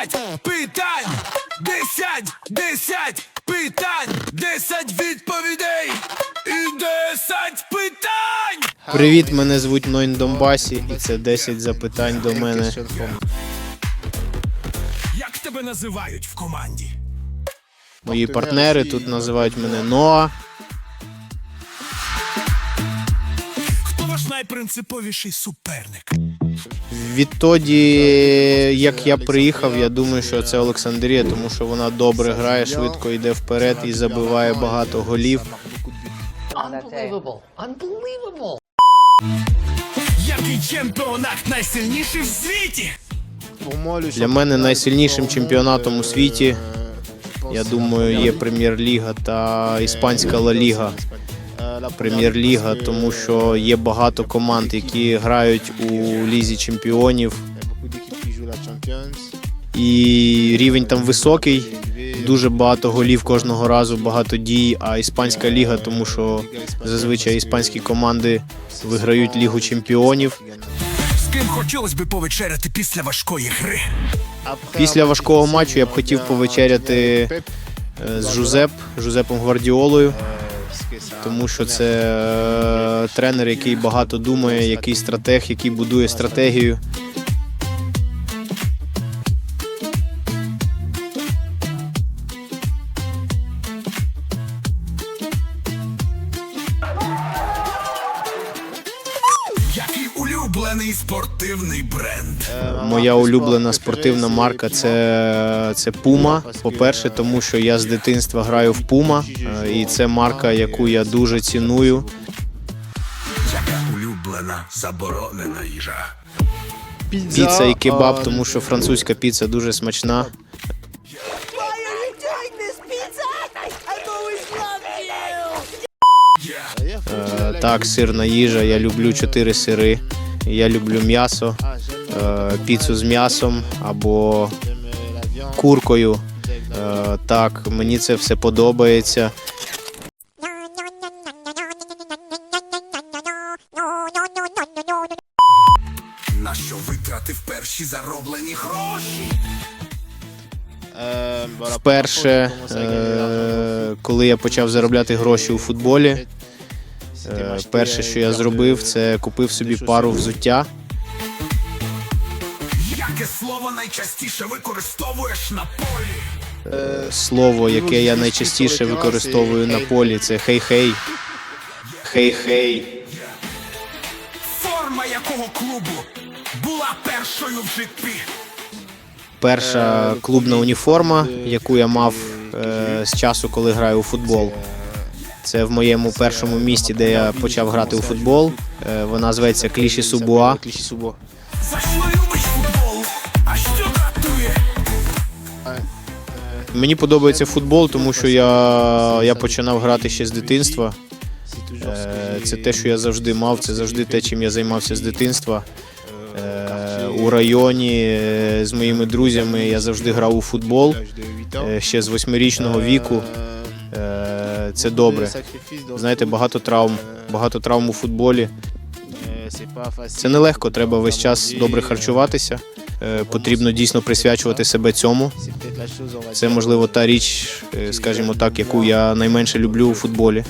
Десять питань, десять, десять питань, десять відповідей і десять питань. Привіт, мене звуть Нойн Донбасі, і це 10 запитань до мене. Як тебе називають в команді? Мої партнери тут називають мене Ноа. Хто ваш найпринциповіший суперник? Відтоді, як я приїхав, я думаю, що це Олександрія, тому що вона добре грає, швидко йде вперед і забиває багато голів. Unbelievable. Unbelievable. Який чемпіонат найсильніший в світі? Для мене найсильнішим чемпіонатом у світі, я думаю, є Прем'єр-ліга та Іспанська Ла Ліга. Прем'єр-ліга, тому що є багато команд, які грають у лізі чемпіонів. І рівень там високий, дуже багато голів кожного разу, багато дій. А іспанська ліга, тому що зазвичай іспанські команди виграють лігу чемпіонів. З ким хотілося би повечеряти після важкої гри? Після важкого матчу я б хотів повечеряти е, з Жузеп, Жузепом Гвардіолою, тому що це е, тренер, який багато думає, який стратег, який будує стратегію. Улюблений спортивний бренд? Моя улюблена спортивна марка це, це Puma. По-перше, тому що я з дитинства граю в Puma, е, і це марка, яку я дуже ціную. Яка улюблена заборонена їжа? Піца і кебаб, тому що французька піца дуже смачна. Е, Так, сирна їжа. Я люблю чотири сири. Я люблю м'ясо, е, піцу з м'ясом або куркою. Е, Так, мені це все подобається. На що витратив перші зароблені гроші? Вперше, е, коли я почав заробляти гроші у футболі, перше, що я зробив, це купив собі пару взуття. Яке слово найчастіше використовуєш на полі? Слово, яке я найчастіше використовую на полі, це хей-хей. Хей-хей. Форма якого клубу була першою в житті? Перша клубна уніформа, яку я мав е, з часу, коли граю у футбол. Це в моєму першому місті, де я почав грати у футбол. Е, вона зветься Кліші Субуа. Мені подобається футбол, тому що я, я починав грати ще з дитинства. Е, Це те, що я завжди мав, це завжди те, чим я займався з дитинства. Е, У районі з моїми друзями я завжди грав у футбол ще з восьмирічного віку. Це добре. Знаєте, багато травм, багато травм у футболі. Це нелегко, треба весь час добре харчуватися. Е, Потрібно дійсно присвячувати себе цьому. Це можливо та річ, е, скажімо так, яку я найменше люблю у футболі.